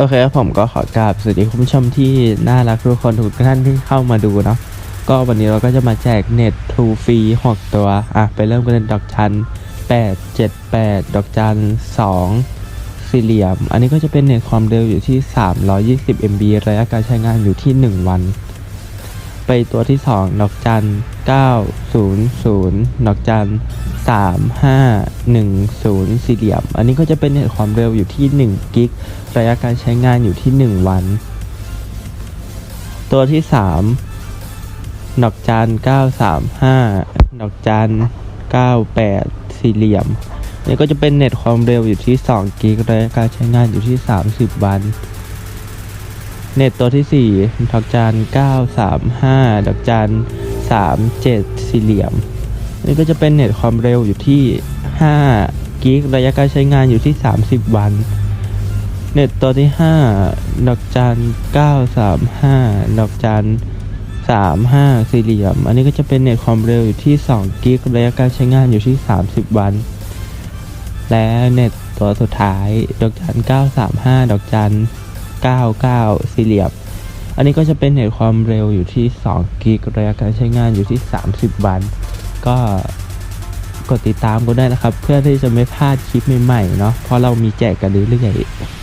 โอเคครับผมก็ขอกราบสวัสดีคุณผู้ชมที่น่ารักทุกคนทุกท่านที่เข้ามาดูเนาะก็วันนี้เราก็จะมาแจกเน็ตทรูฟรี6ตัว อะ ไปเริ่มกันเลยดอกจัน 8 7 8 ดอกจัน 2 สี่เหลี่ยม อันนี้ก็จะเป็นเน็ตความเร็วอยู่ที่ 320 MB ระยะการใช้งานอยู่ที่ 1 วัน ไปตัวที่ 2 ดอกจัน 900 ดอกจัน 3510 สี่เหลี่ยม อันนี้ก็จะเป็นเน็ตความเร็วอยู่ที่ 1 กิก ระยะการใช้งานอยู่ที่ 1 วัน ตัวที่ 3 ดอกจัน 935 ดอกจัน 98 สี่เหลี่ยมนี่ก็จะเป็นเน็ตความเร็วอยู่ที่ 2 กิก ระยะการใช้งานอยู่ที่ 30 วัน เน็ตตัวที่ 4ดอกจัน935ดอกจัน37สี่เหลี่ยมนี่ก็จะเป็นเน็ตความเร็วอยู่ที่5กิกระยะการใช้งานอยู่ที่ 30 วัน เน็ตตัวที่ 5 ดอกจัน935 ดอกจัน35 สี่เหลี่ยม อันนี้ก็จะเป็นเน็ตความเร็วอยู่ที่2กิกระยะการใช้งานอยู่ที่ 30 วัน และเน็ตตัวสุดท้าย ดอกจัน935 ดอกจัน 99สี่เหลี่ยมอันนี้ก็จะเป็นเน็ตความเร็วอยู่ที่ 2 กิกระยะการใช้งานอยู่ที่ 30 วัน ก็กดติดตามก็ได้นะครับ เพื่อที่จะไม่พลาดคลิปใหม่ๆเนาะเพราะเรามีแจกกันเรื่อยๆ